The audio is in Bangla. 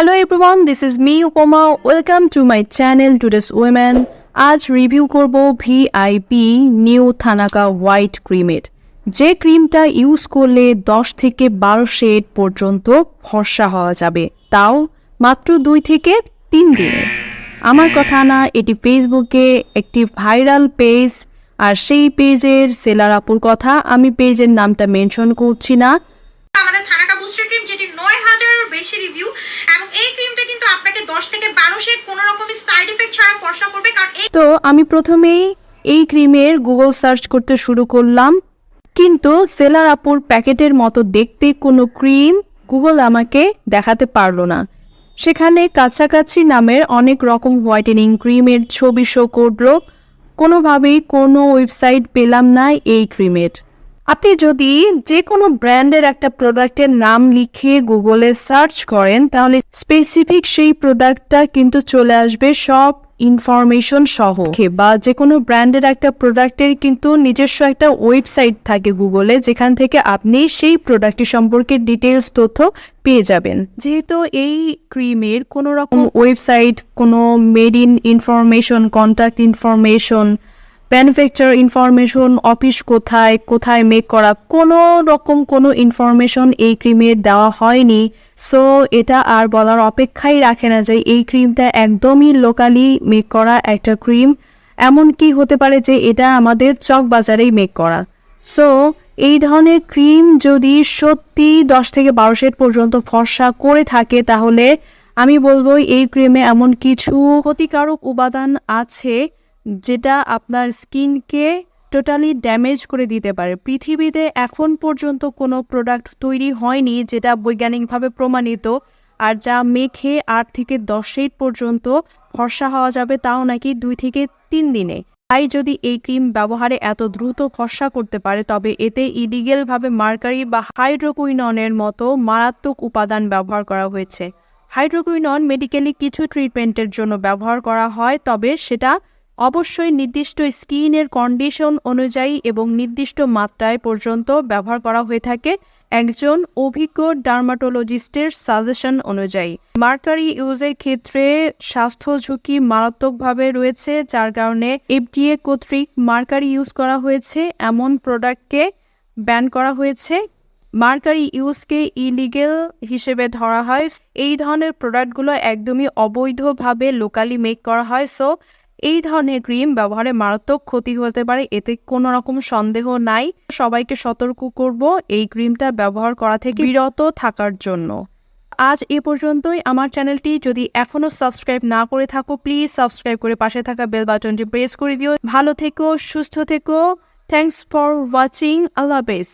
Hello everyone this is me Upama welcome to my channel today's women আজ রিভিউ করব ভিআইপি নিউ থানাকা হোয়াইট ক্রিমের যে ক্রিমটা ইউজ করলে দশ থেকে বারো শেড পর্যন্ত ফর্সা হওয়া যাবে, তাও মাত্র দুই থেকে তিন দিনে। আমার কথা না, এটি ফেসবুকে একটি ভাইরাল পেজ আর সেই পেজের সেলার আপুর কথা আমি পেজের নামটা মেনশন করছি না। আমাদের থানাকা বুস্টার ক্রিম যেটি নয় বেশি রিভিউ এই ক্রিমটা কিন্তু আপনাকে দশ থেকে বারো শেড কোনো রকমের সাইড এফেক্ট ছাড়া ফর্সা করবে, কারণ তো আমি প্রথমেই এই ক্রিমের গুগল সার্চ করতে শুরু করলাম। কিন্তু সেলার আপুর প্যাকেটের মতো দেখতে কোনো ক্রিম গুগল আমাকে দেখাতে পারল না। সেখানে কাছাকাছি নামের অনেক রকম হোয়াইটেনিং ক্রিমের ছবি শো করল। কোনোভাবেই কোনো ওয়েবসাইট পেলাম না এই ক্রিমের আপনি যদি যে কোনো ব্র্যান্ডের একটা প্রোডাক্টের নাম লিখে গুগলে সার্চ করেন, তাহলে স্পেসিফিক সেই প্রোডাক্টটা কিন্তু চলে আসবে সব ইনফরমেশন সহ। বা যে কোনো ব্র্যান্ডের একটা প্রোডাক্টের কিন্তু নিজস্ব একটা ওয়েবসাইট থাকে গুগলে যেখান থেকে আপনি সেই প্রোডাক্টটি সম্পর্কে ডিটেলস তথ্য পেয়ে যাবেন। যেহেতু এই ক্রিমের কোনো রকম ওয়েবসাইট কোনো made in information contact information manufacture information office কোথায় কোথায় মেক করা, কোনো রকম কোনো ইনফরমেশন এই ক্রিমের দেওয়া হয়নি। সো এটা আর বলার অপেক্ষাই রাখে না যে এই ক্রিমটা একদমই লোকালি মেক করা একটা ক্রিম এমন কি হতে পারে যে এটা আমাদের চক বাজারেই মেক করা। সো এই ধরনের ক্রিম যদি সত্যি দশ থেকে বারো শেড পর্যন্ত ফর্সা করে থাকে, তাহলে আমি বলব এই ক্রিমে এমন কিছু ক্ষতিকারক উপাদান আছে যেটা আপনার স্কিনকে টোটালি ড্যামেজ করে দিতে পারে। পৃথিবীতে এখন পর্যন্ত কোনো প্রোডাক্ট তৈরি হয়নি যেটা বৈজ্ঞানিকভাবে প্রমাণিত, আর যা মেখে আট থেকে দশ শেড পর্যন্ত ফর্সা হওয়া যাবে তাও নাকি দুই থেকে তিন দিনে। তাই যদি এই ক্রিম ব্যবহারে এত দ্রুত ফর্সা করতে পারে, তবে এতে ইলিগেলভাবে মার্কারি বা হাইড্রোকুইননের মতো মারাত্মক উপাদান ব্যবহার করা হয়েছে। হাইড্রোকুইনন মেডিকেলি কিছু ট্রিটমেন্টের জন্য ব্যবহার করা হয়, তবে সেটা অবশ্যই নির্দিষ্ট স্কিনের কন্ডিশন অনুযায়ী এবং নির্দিষ্ট মাত্রায় পর্যন্ত ব্যবহার করা হয়ে থাকে একজন অভিজ্ঞ ডার্মাটোলজিস্টের সাজেশন অনুযায়ী। মার্কারি ইউজের ক্ষেত্রে স্বাস্থ্য ঝুঁকি মারাত্মকভাবে রয়েছে, যার কারণে এফডিএ কর্তৃক মার্কারি ইউজ করা হয়েছে, এমন প্রোডাক্টকে ব্যান করা হয়েছে। মার্কারি ইউজকে ইলিগেল হিসেবে ধরা হয়। এই ধরনের প্রোডাক্টগুলো একদমই অবৈধভাবে লোকালি মেক করা হয়। সো এই ধরনের ক্রিম ব্যবহারে মারাত্মক ক্ষতি হতে পারে, এতে কোনো রকম সন্দেহ নাই। সবাইকে সতর্ক করব এই ক্রিমটা ব্যবহার করা থেকে বিরত থাকার জন্য। আজ এ পর্যন্তই। আমার চ্যানেলটি যদি এখনও সাবস্ক্রাইব না করে থাকো, প্লিজ সাবস্ক্রাইব করে পাশে থাকা বেল বাটনটি প্রেস করে দিও। ভালো থেকো, সুস্থ থেকো। থ্যাংকস ফর ওয়াচিং আল্লাহ হাফেজ।